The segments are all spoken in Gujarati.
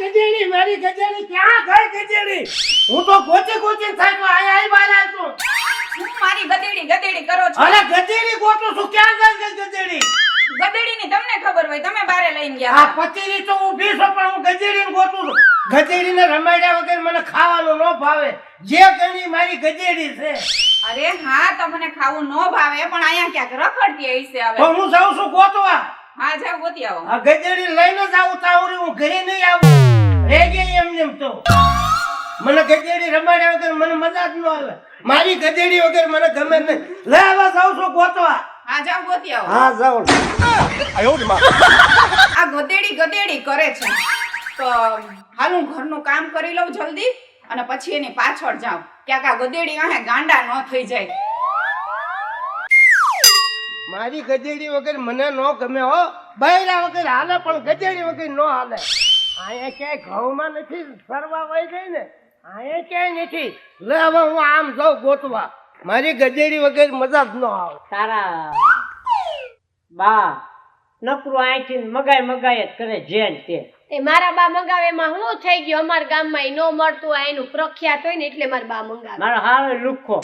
ગજેડી મારી ગજેડી ક્યાં ગઈ ગજેડી હું તો ગોચી ગોચી થાય આય આય બહાર આવ્યો હું મારી ગધેડી ગધેડી કરો છો. અરે ગજેડી ગોતું છું ક્યાં ગઈ ગજેડી ગધેડીની તમને ખબર હોય તમે બારે લઈને આ ગયા પચીની તો હું છો પણ હું ગજેડીને ગોતું છું. ગજેડીને રમાડ્યા વગર મને ખાવાનું ન ભાવે. જે ગણી મારી ગજેડી છે. અરે હા તમને ખાવું ન ભાવે પણ અહીંયા ક્યાંક રખડતી હશે હવે. હું જાઉં છું ગોતવા. હા જાવ ગોતી આવો. આ ગજેડી લઈને જ આવું તાવરી હું ઘરે નહીં આવું. રે ગઈ એમ નેમ તો. મને ગધેડી રમાડ્યા વગર મને મજા જ ન આવે. મારી ગધેડી વગર મને ગમે નહીં. લે આવા જાઉં છું ગોતવા. આ જાવ ગોતી આવો. હા જાઉં આ ગધેડી ગધેડી કરે છે. તો હાલ હું ઘરનું કામ કરી લઉં જલ્દી અને પછી એની પાછળ જાઉં. ક્યાંક આ ગધેડી આહે ગાંડા ન થઈ જાય. મારી ગજેડી વગર મને ન ગમે હો. બૈરા વગર હાલે પણ ગધેડી વગર ન હાલે. અહીંયા ક્યાંય ઘઉંમાં નથી ફરવા વહી ગઈ ને અહીંયા ક્યાંય નથી? લે હવે હું આમ જાઉં ગોતવા. મારી ગજેડી વગર મજા જ ન આવે. તારા બા નકરું અહીંથી મગાય મગાય જ કરે જેન તે. એ મારા બા મંગાવે એમાં શું થઈ ગયું? અમારા ગામમાં એ ન મળતું આ એનું પ્રખ્યાત હોય ને એટલે મારા બા મંગાવે. મારા હાલ લુખો.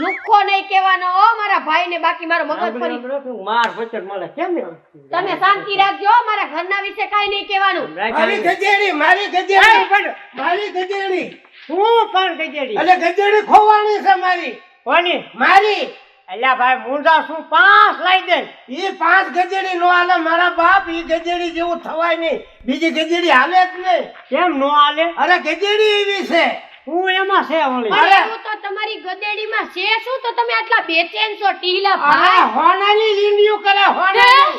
લુખ્ખો નહીં કહેવાનો. હો મારા ભાઈ ને બાકી મારો મગજ ફરી માર વચન મળે. કેમ તમે શાંતિ રાખજો મારા ઘરના વિશે કાઈ નહીં કહેવાનું. મારી ગજેડી મારી ગજેડી મારી ગજેડી હું પણ ગજેડી એટલે ગજેડી ખોવાણી છે મારી. કોની? મારી. અલ્યા ભાઈ મુંડા શું પાંચ લઈ દે? એ પાંચ ગજેડી નો હાલે મારા બાપ એ ગજેડી જેવું થવાય નહીં. બીજી ગજેડી હાલે જ નહીં. કેમ નો આલે અરે ગજેડી એવી છે. હું એમાં છે વળી અરે! હું તો તમારી ગદેડીમાં છે શું? તો તમે આટલા બેચેન છો ટીલા અરે ભાઈ. હોનાની લીંડીઓ કરે હોનાની.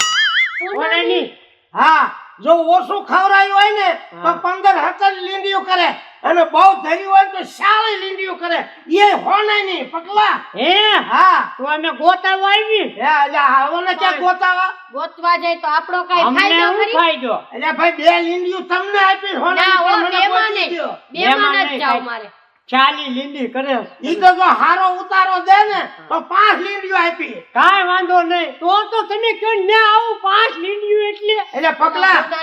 હોનાની? હા જો ઓછું ખવડાયું હોય ને તો પંદર હતર લીંડીઓ કરે. અને બહુ ધરી હોય તો શાળી લીંડીઓ કરે. એ હોનાની પકલા હે? હા. તો અમે ગોતાવા આવી હે એટલે હાવને ક્યાં ગોતાવા. ગોતવા જાય તો આપણો કઈ ફાયદો ખરી? ફાયદો? એટલે ભાઈ બે લીંડીઓ તમને આપી ના હોનાની હો પણ મને બેમાં ગોતી નહીં. દ્યો. બેમાં બેમાં જ જાવ મારે. ચાલી લીંડી કરે. ઈ તો જો હારો ઉતારો દે ને તો પાંચ લીંડિયું આપી. કાઈ વાંધો નહીં. તો તો તમે કયો ને આવું પાંચ લીંડીઓ એટલે? એટલે એટલે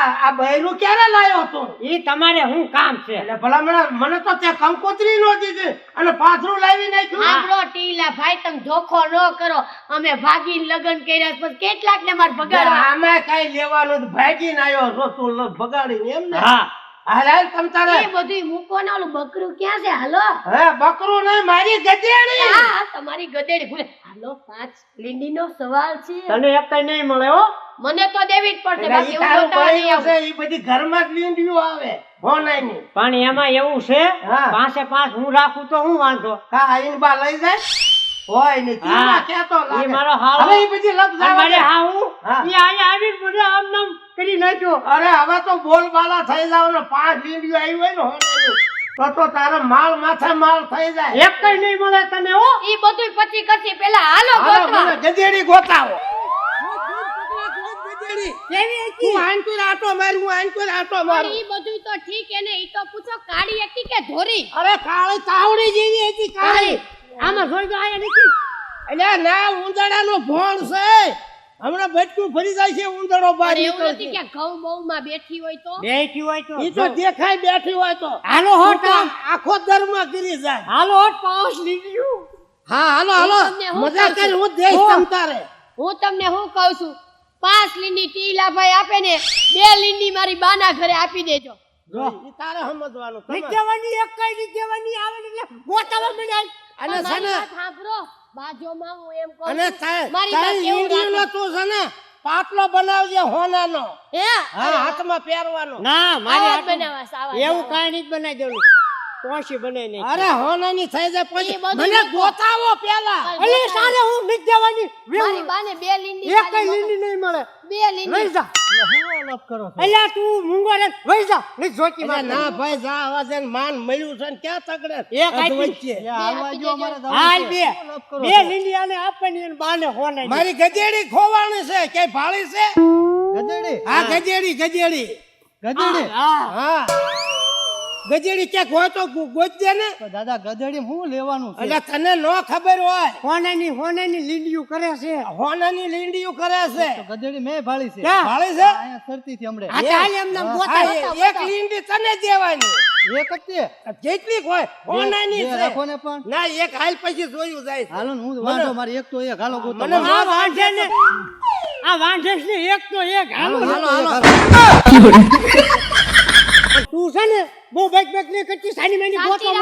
આ બૈરું ક્યારે લાયો હતો ઈ તમારે શું કામ છે? એટલે ભલા મને મને તો ત્યાં કંકોત્રી નો દીધી અને પાથરું લાવી નાખ્યું. સાંભળો ટીલા ભાઈ તમે જોખો ન કરો. અમે ભાગીને લગ્ન કર્યા પછી કેટલાક ને માર ભગાડવા આમાં કઈ લેવાનું. ભાગીને આવ્યો છો તું લ- એમ ને? હા. હાલ હાલ તમ તારે. એ બધું મૂકો ને ઓલું બકરું ક્યાં છે? હાલો. હે બકરું નહીં મારી ગધેડી. હા તમારી ગધેડી ભૂલે. હાલો પાંચ લીંડી નો સવાલ છે. તને એક કઈ નહીં મળે હો. મને તો દેવી જ પડશે બાકી હું જોતા નહીં આવું. એ બધી ઘરમાં જ લીંડિયું આવે હોનાની પણ એમાં એવું છે હા. પાંચે પાંચ હું રાખું તો હું વાંધો હા આઈને બા લઈ જાય હોય ને હા. તીમાં લાગે ઈ મારો હાલો. હવે ઈ બધી લપ અને મારે દે. હા હું હા. ઈ આયા આવીને મને આમ નામ કરી નાખ્યો અરે હવે તો બોલબાલા થઈ જાવ ને પાંચ લીંડિયું આવી હોય ને તો તો તારે માલ માથે માલ થઈ જાય એક કઈ નહીં મળે તને હો ઈ બધું પછી કરશે પેલા હાલો હાલો ગોતવા મને ગધેડી ગોતાવો હું આનકુર આટો મારું હું આનકુર આટો પણ મારું. બધું તો ઠીક એને ઈ તો પૂછો કાળી હતી કે ધોરી? અરે કાળી તાવડી જેવી હતી કાળી. આમાં જોઈ તો આયા નથી. એટલે ના ઉંદડાનો ભોણ છે. હમણાં બચકું ફરી જાય છે ઉંદડો બહાર પણ એવું કે ઘઉં બહુ માં બેઠી હોય તો? બેઠી હોય તો. ઈ તો દેખાય બેઠી હોય તો. હાલો હોટ આખો દરમાં કરી જાય. હાલો હોટ હા હાલો હાલો. હું તમને મજા કરી હું તમને કહું છું પાંચ લીંડી ટીલા ભાઈ આપે ને બે લીંડી મારી બાના ઘરે આપી દેજો. તારે સમજવાનું નીચેવાની એક કઈ નીચેવાની આવે એટલે ગોતાવા મળ્યા અને પણ છે મારી ને વાત સાંભળો. બાજુમાં હું એમ કહું અને મારી એવું તું છે ને પાટલો બનાવજે હોનાનો. હે? હા હાથમાં પહેરવાનો. ના મારે બનાવવા એવું. નહીં બનાવી દેવું પોસી બને નહીં. અરે હોનાની થઈ જાય પછી મને ગોતાવો પેલા. અલે સાલે હું મિત દેવાની મારી બાને બે લીંડી એક કઈ લીંડી નહીં મળે. બે લઈ લીંડી. જા. અલ્યા તું મૂંગો રે. વઈ જા. લઈ જોતી મારે ના ભાઈ જા આવા છે ને માન મળ્યું છે ને ક્યાં તગડે? એક આપી હાલ બે. બે લીંડી આને આપવાની અને બાને હોને મારી ગજેડી ખોવાણી છે. કે ભાળી છે? ગજેડી હા ગજેડી ગજેડી ગજેડી હા. હા. ગજેડી ક્યાંક હોય તો ગો- ગોતજે ને. દાદા ગધેડી હું લેવાનું એટલે તને ન ખબર હોય. હોનાની હોનાની લીંડિયું કરે છે. હોનાની લીંડીયું કરે છે. ગધેડી મેં ભાળી છે. ભાળી છે? અહીંયા સરતી હતી હમણે. આ ચાલ એમને ગોતા એક લીંડી તને દેવાની. એક જ છે કેટલીક હોય? હોનાની છે. રાખો ને પણ. ના એક હાલ પછી જોયું જાય છે. હાલો હું વાંધો મારી એક તો એક. હાલો ગોતો. મને આ વાંઢે ને. આ વાંઢે ને એક તો એક. હાલો હાલો. હાલો. તું છે ને બહુ બેક બેક ને કરતી સાની મેની મને. છે?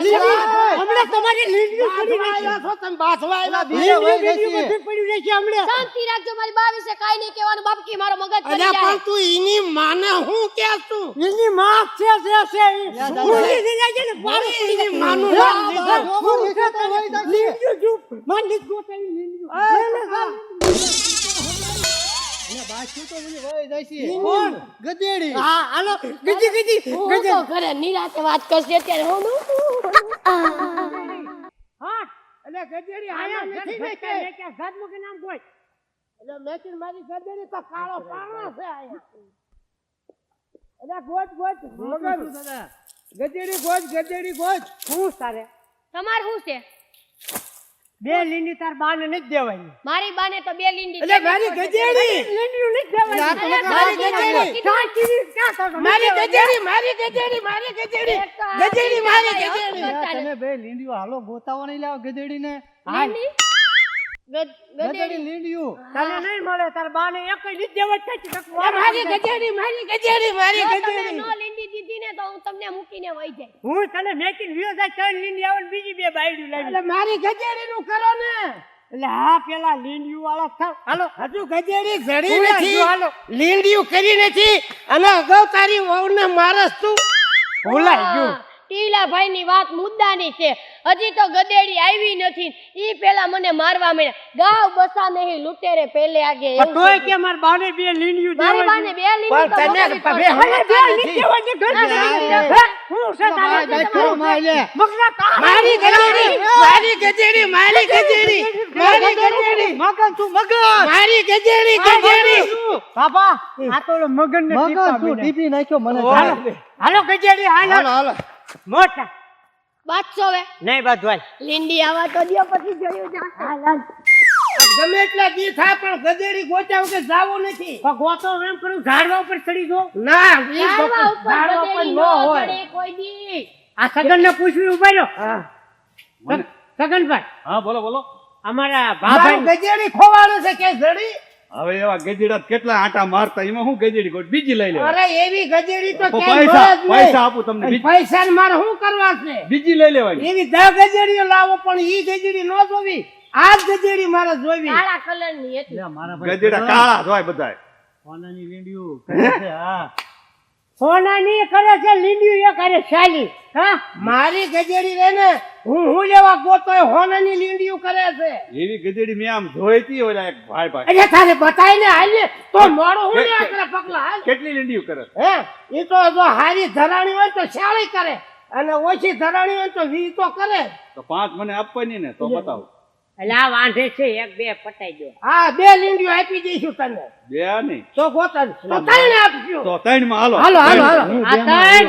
લીલી, હમણાં તમારી પડી બાજવા રહેશે. છો તમે બાજવા આવ્યા છો. બીજા. બધું પડ્યું રહેશે હમણાં. શાંતિ રાખજો મારી બાવી છે કાઈ નહીં કહેવાનું બાપકી મારો મગજ ફરી જાય પણ તું ઈની માને હું કે તું ઈની માં છે, છે, છે. દાદા. દે જાય ને, પાડું ઈની. માનું હા, નામ હા, લીધું. હું છે તો લીલીયું ચૂપ. માંડી જ ગોતાવી લીલીયું. લે, લે, હા. અને બાજુ તો મને વહી જાય છે કોણ? ગધેડી. હા, હાલો, ગીજી, ગીજી, હું તો ઘરે નિરાતે વાત કરશે અત્યારે હું હા, અલ્યા ગજેડી આયા, આયા નથી ને કે નામ કોઈ. મેચિન મારી ગજેડી તો કાળો પાણો છે આયા અલ્યા ગોજ ગોજ મગન દાદા? ગજેડી ગોજ ગજેડી ગોજ. શું તારે? તમારે શું છે? બે લીંડી તાર બાને નથી દેવાની. મારી બાને તો બે લીંડી એટલે મારી ગજેડી. લીંડીયું નથી દેવાની. મારી ગજેડી. મારી ગજેડી મારી ગજેડી મારી ગજેડી. ગજેડી મારી ગજેડી. તમે બે લીંડીઓ હાલો ગોતાવો નહીં લાવો ગધેડી ને લીંડી? ગદ- ગધેડી ગધેડી. તને નહીં મળે તાર બાને એકય નથી દેવાની થાય મારી ગજેડી મારી ગજેડી મારી જો નો લીંડી દીધી ને તો હું તમને મૂકીને વહી જાય. હું તને મેકીને વિયો જાય ત્રણ લીંડી આવે બીજી બે બાયડી લાવી. અલ્યા મારી ગજેડી નું કરો ને. એટલે હા પેલા લીંડિયું વાળા થાવ હાલો. હજુ ગજેડી જડી નથી. હાલો. લીંડિયું કરી નથી. અને અગાઉ તારી વહુને મારસ તું. ભૂલાઈ ગયું. ટીલાભાઈ ની વાત મુદ્દાની છે. હજી તો ગદેડી આવી નથી. ઈ પેલા મને મારવા મળ્યા ગાવ બસા નહીં લૂટેરે પેલે આગે તોય કે માર બાને બે લીંડીયું મારી બાને બે લીંડી તો પણ તને બે હલે બે લીંડી દેવાની ઘર હે? છે તારે? મારી. મગના ગદેડી મારી. ગદેડી મારી ગદેડી મારી ગજેડી મગન તું મગન મારી ગદેડી ગદેડી બાપા આ તો મગન ને ટીપી નાખ્યો મને. હાલો ગજેડી હાલો હાલો. મોટા. બાદશો હવે. નહીં બાજવાય લીંડી આવા તો દિયો પછી જોયું જા હાલ ગમે એટલા દી થા પણ ગજેડી ગોચા વગર જાવું નથી. ગોતો એમ કરું ઝાડવા ઉપર ચડી જો. ના ઈ ઝાડવા ઉપર ગધેડી ન હોય. કોઈ દી. આ સગન ને પૂછવી ઊભા રહ્યો હા. સગનભાઈ. હા બોલો બોલો. અમારા મારું ભાભાઈ ગજેડી ખોવાડે છે કે જડી? હવે એવા ગજેડા કેટલા આટા મારતા એમાં હું ગજેડી ગોટ બીજી લઈ લેવા? અરે એવી ગજેડી તો પૈસા. પૈસા આપું તમને પૈસા ને મારે શું કરવા છે? બીજી લઈ લેવાની. એવી દસ ગજેડીઓ લાવો પણ ઈ ગજેડી ન જોવી. આ ગજેડી મારે જોવી. કાળા કલરની એટલે. મારા ગજેડા કાળા જોય બધાય. સોનાની લીંડીઓ હા. સોનાની કરે છે લીંડિયું એ કરે શાલી હા? મારી ગજેડી રે ને હું હું લેવા ગોતો હોનાની લીંડીયું કરે છે. એવી ગજેડી મેં આમ જોઈ હતી ઓલા એક ભાઈ ભાઈ એટલે તારે હાલ ને તો મોડો હું લેવા કરે પગલા હાલ. કેટલી લીંડીયું કરે? હે? એ તો જો હારી ધરાણી હોય તો શાળી કરે. અને ઓછી ધરાણી હોય તો વી તો કરે. તો પાંચ મને આપવાની ને તો બતાવો. એટલે આ વાંધે છે એક બે પટાઈ દો. હા બે લીંડીઓ આપી દઈશું તને. બે નહીં તો ગોતન તો ત્રણ આપજો. તો ત્રણમાં હાલો હાલો, હાલો, હાલો. આ ત્રણ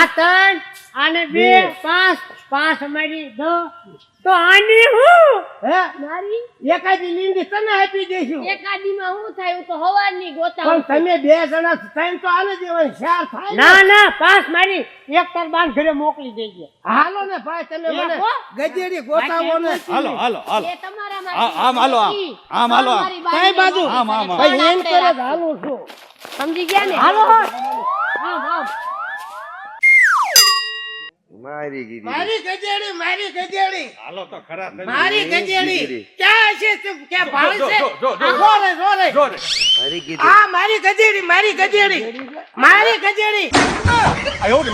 આ ત્રણ. આને બે પાંચ પાંચ અમારી દો. તો આની હું? હે? મારી? એકાદી લીંડી તને આપી એકાદી માં હું થાય? તો તો હવારની ગોતા પણ તમે બે જણા ટાઈમ તો આલે દેવાની ચાર થાય ના. ના પાંચ મારી. એક તાર બાન ઘરે મોકલી દેજે. હાલો ને ભાઈ તમે મને. ગજેડી ગોતાવો ને. હાલો હાલો હાલો એ તમારા માં આમ હાલો, આમ. આમ હાલો, આમ. કઈ બાજુ? આમ, આમ. ભાઈ એમ કરે હાલો હાલું છું. સમજી ગયા ને? હાલો. મારી ગીરી મારી ગજેડી મારી ગજેડી હાલો તો ખરા મારી ગજેડી ક્યાં છે તું? ક્યાં ભાવ છે જો, જો, જો, આ જો રે, જો રે. જો રે. મારી ગીરી આ મારી ગજેડી મારી ગજેડી મારી ગજેડી આયો રે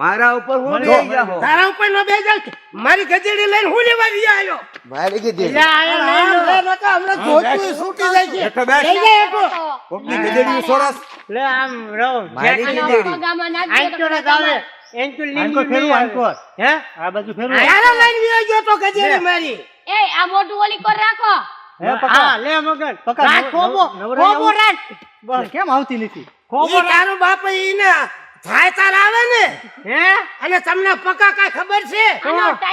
મારા ઉપર હું થઈ ગયા? તારા ઉપર નો બે જાવ મારી ગજેડી લઈને હું લેવા વી આવ્યો? મારી ગજેડી લે આ લઈ લો. રે નકા હમણાં ધોતું છૂટી જાય છે. બેઠો બેઠ. લે. તો કોકની ગજેડીયું સોરસ. લે આમ રો મારી ગજેડી આઈ તો ના પગામાં. આવે એન્ચુલ ફેરવું, આંકોર. હે? આ બાજુ ફેરવું. ક્યારે લઈને વી આવ્યો તો ગજેડી મારી. એ આ મોઢું ઓલી કર રાખો. હે પકા લે મગન પકા, રાખ ખોબો ખોબો રાખ. બસ કેમ આવતી નથી? ખોબો ઈ તારું બાપ થાય તાર આવે ને. હે? અને તમને પકા કઈ ખબર છે?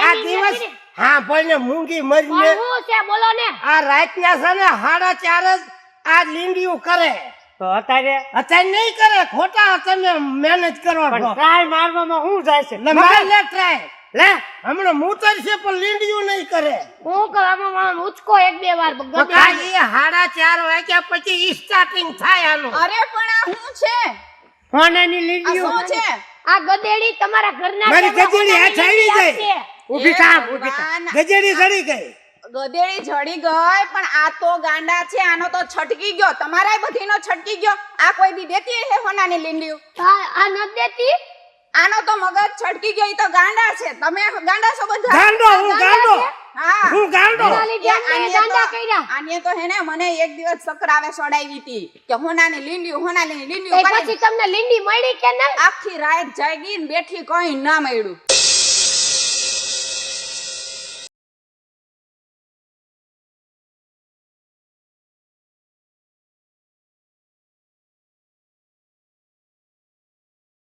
આ દિવસ હા ભાઈ ને મૂંગી મરીને હું છે બોલો ને. આ રાતના છે ને સાડા ચાર જ આ લીંડીઓ કરે. તો અત્યારે અત્યારે નહીં કરે ખોટા તમે મહેનત કરો ટ્રાય મારવામાં શું જાય છે? એટલે લે ટ્રાય લે. હમણાં મૂતર છે પણ લીંડિયું નહીં કરે. હું કરવામાં ઉચકો એક બે વાર એ સાડા ચાર વાગ્યા પછી સ્ટાર્ટિંગ થાય આનું. અરે પણ આ શું છે? ફોનાની આ શું છે? આ ગદેડી તમારા ઘરના મારી ટેબલ હાથ આવી જાય. ઊભી થા ઊભી થા. ભગવાન, ગજેડી ચડી ગઈ. ગધેડી જડી ગઈ પણ આ તો ગાંડા છે આનો તો છટકી ગયો. તમારા બધીનો છટકી ગયો. આ કોઈ બી દેતી હે હોનાની લીંડિયું આ આ ન દેતી. આનો તો મગજ છટકી ગયો ઈ તો ગાંડા છે. તમે ગાંડા છો બધા? ગાંડો હું ગાંડો હા. હું ગાંડો. એના લીધે એ અમને આને ગાંડા કર્યા. આને તો હેને મને એક દિવસ સકરાવે સડાવી હતી કે હોનાની લીંડિયું હોનાની લીંડિયું પછી તમને લીંડી મળી કે નહીં? આખી રાત જાગી બેઠી કઈ ના મળ્યું.